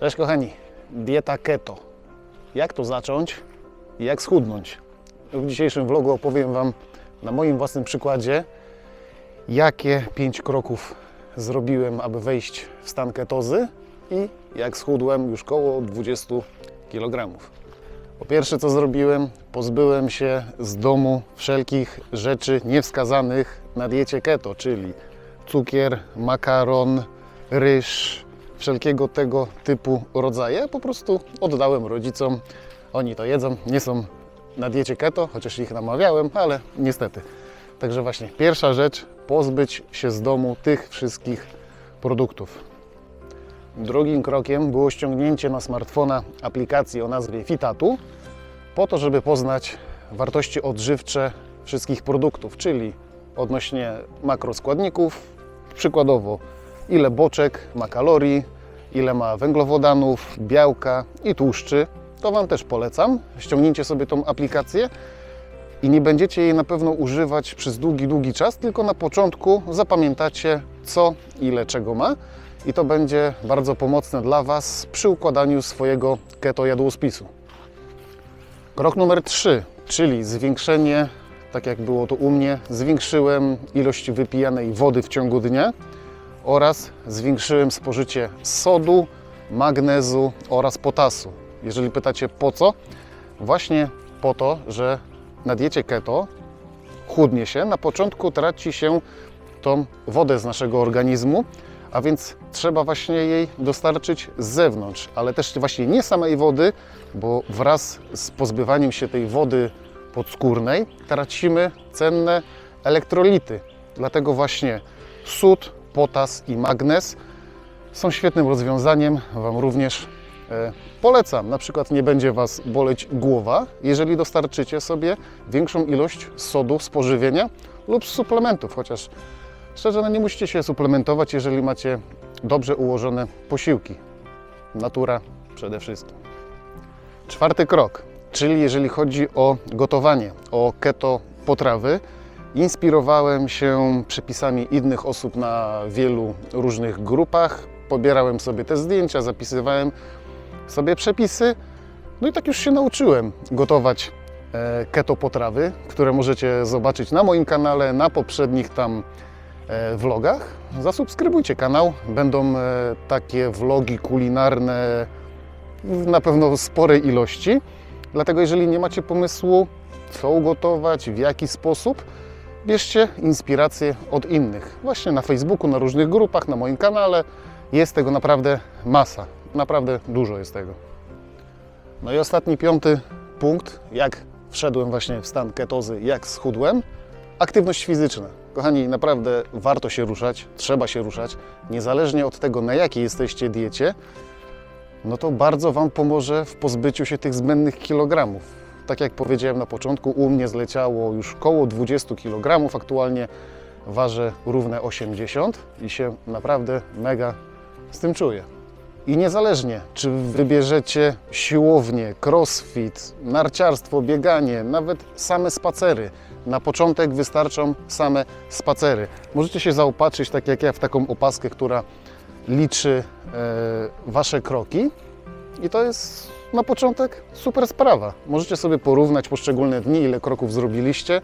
Cześć kochani, dieta keto. Jak to zacząć i jak schudnąć? W dzisiejszym vlogu opowiem Wam na moim własnym przykładzie, jakie 5 kroków zrobiłem, aby wejść w stan ketozy i jak schudłem już koło 20 kg. Po pierwsze co zrobiłem, pozbyłem się z domu wszelkich rzeczy niewskazanych na diecie keto, czyli cukier, makaron, ryż, wszelkiego tego typu rodzaje. Po prostu oddałem rodzicom, oni to jedzą, nie są na diecie keto, chociaż ich namawiałem, ale niestety. Także właśnie pierwsza rzecz, pozbyć się z domu tych wszystkich produktów. Drugim krokiem było ściągnięcie na smartfona aplikacji o nazwie Fitatu, po to, żeby poznać wartości odżywcze wszystkich produktów, czyli odnośnie makroskładników, przykładowo ile boczek ma kalorii, ile ma węglowodanów, białka i tłuszczy. To Wam też polecam. Ściągnijcie sobie tą aplikację i nie będziecie jej na pewno używać przez długi, długi czas, tylko na początku zapamiętacie co, ile czego ma i to będzie bardzo pomocne dla Was przy układaniu swojego keto jadłospisu. Krok numer 3, czyli zwiększenie, tak jak było to u mnie, zwiększyłem ilość wypijanej wody w ciągu dnia oraz zwiększyłem spożycie sodu, magnezu oraz potasu. Jeżeli pytacie po co? Właśnie po to, że na diecie keto chudnie się, na początku traci się tą wodę z naszego organizmu, a więc trzeba właśnie jej dostarczyć z zewnątrz, ale też właśnie nie samej wody, bo wraz z pozbywaniem się tej wody podskórnej tracimy cenne elektrolity. Dlatego właśnie sód, potas i magnez są świetnym rozwiązaniem. Wam również e, polecam. Na przykład nie będzie Was boleć głowa, jeżeli dostarczycie sobie większą ilość sodu z pożywienia lub z suplementów, chociaż szczerze no nie musicie się suplementować, jeżeli macie dobrze ułożone posiłki. Natura przede wszystkim. Czwarty krok, czyli jeżeli chodzi o gotowanie, o keto potrawy, inspirowałem się przepisami innych osób na wielu różnych grupach. Pobierałem sobie te zdjęcia, zapisywałem sobie przepisy. No i tak już się nauczyłem gotować e, keto potrawy, które możecie zobaczyć na moim kanale, na poprzednich tam e, vlogach. Zasubskrybujcie kanał, będą e, takie vlogi kulinarne na pewno sporej ilości. Dlatego jeżeli nie macie pomysłu, co ugotować, w jaki sposób, bierzcie inspirację od innych. Właśnie na Facebooku, na różnych grupach, na moim kanale jest tego naprawdę masa. Naprawdę dużo jest tego. No i ostatni, piąty punkt, jak wszedłem właśnie w stan ketozy, jak schudłem, aktywność fizyczna. Kochani, naprawdę warto się ruszać, trzeba się ruszać, niezależnie od tego, na jakiej jesteście diecie, no to bardzo Wam pomoże w pozbyciu się tych zbędnych kilogramów. Tak jak powiedziałem na początku, u mnie zleciało już koło 20 kg, aktualnie ważę równe 80 i się naprawdę mega z tym czuję. I niezależnie, czy wybierzecie siłownię, crossfit, narciarstwo, bieganie, nawet same spacery, na początek wystarczą same spacery. Możecie się zaopatrzyć, tak jak ja, w taką opaskę, która liczy e, Wasze kroki i to jest na początek super sprawa. Możecie sobie porównać poszczególne dni, ile kroków zrobiliście,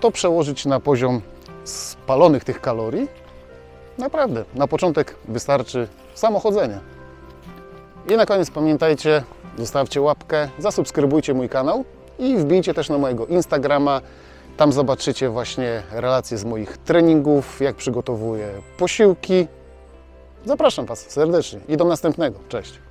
to przełożyć na poziom spalonych tych kalorii. Naprawdę, na początek wystarczy samochodzenie. I na koniec pamiętajcie, zostawcie łapkę, zasubskrybujcie mój kanał i wbijcie też na mojego Instagrama. Tam zobaczycie właśnie relacje z moich treningów, jak przygotowuję posiłki. Zapraszam Was serdecznie i do następnego. Cześć.